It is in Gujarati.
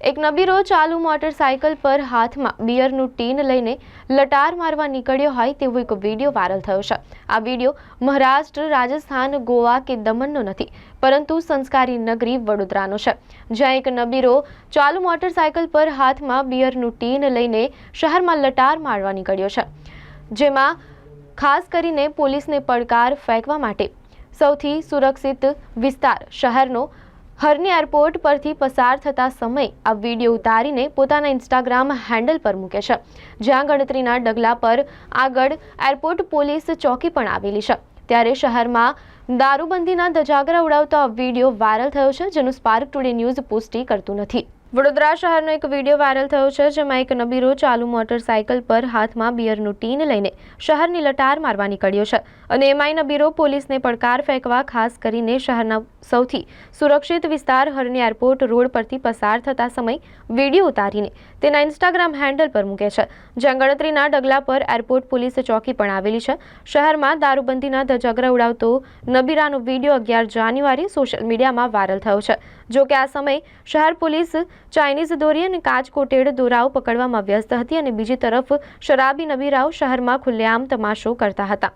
એક નબીરો ચાલુ મોટરસાયકલ પર હાથમાં બિયરનું ટીન લઈને લટાર મારવા નીકળ્યો હોય તેવો એક વીડિયો વાયરલ થયો છે. આ વીડિયો મહારાષ્ટ્ર, રાજસ્થાન, ગોવા કે દમણનો નથી, પરંતુ સંસ્કારી નગરી વડોદરાનો છે. જ્યાં એક નબીરો ચાલુ મોટરસાયકલ પર હાથમાં બિયરનું ટીન લઈને શહેરમાં લટાર મારવા નીકળ્યો છે. જેમાં ખાસ કરીને પોલીસને પડકાર ફેંકવા માટે સૌથી સુરક્ષિત વિસ્તાર શહેરનો હરની એરપોર્ટ પરથી પસાર થતા સમયે આ વીડિયો ઉતારીને પોતાના ઇન્સ્ટાગ્રામ હેન્ડલ પર મૂકે છે. જ્યાં ગણતરીના ડગલા પર આગળ એરપોર્ટ પોલીસ ચોકી પણ આવેલી છે. ત્યારે શહેરમાં દારૂબંધીના ધજાગરા ઉડાવતો આ વીડિયો વાયરલ થયો છે, જેનું સ્પાર્ક ટુડે ન્યૂઝ પુષ્ટિ કરતું નથી. વડોદરા શહેરનો એક વીડિયો વાયરલ થયો છે, જેમાં એક નબીરો ચાલુ મોટરસાયકલ પર હાથમાં બિયરનું ટીન લઈને શહેરની લટાર મારવા નીકળ્યો છે. અને એમાંય નબીરો પોલીસને પડકાર ફેંકવા, ખાસ કરીને શહેરના સૌથી સુરક્ષિત વિસ્તાર હરની એરપોર્ટ રોડ પરથી પસાર થતા સમય વીડિયો ઉતારીને તેના ઇન્સ્ટાગ્રામ હેન્ડલ પર મૂકે છે. જ્યાં ગણતરીના ડગલા પર એરપોર્ટ પોલીસ ચોકી પણ આવેલી છે. શહેરમાં દારૂબંધીના ધજાગરા ઉડાવતો નબીરાનો વીડિયો અગિયાર જાન્યુઆરી સોશિયલ મીડિયામાં વાયરલ થયો છે. જોકે આ સમયે શહેર પોલીસ ચાઇનીઝ દોરી અને કાચ કોટેડ દોરાઓ પકડવામાં વ્યસ્ત હતી અને બીજી તરફ શરાબી નબીરાઓ શહેરમાં ખુલ્લેઆમ તમાશો કરતા હતા.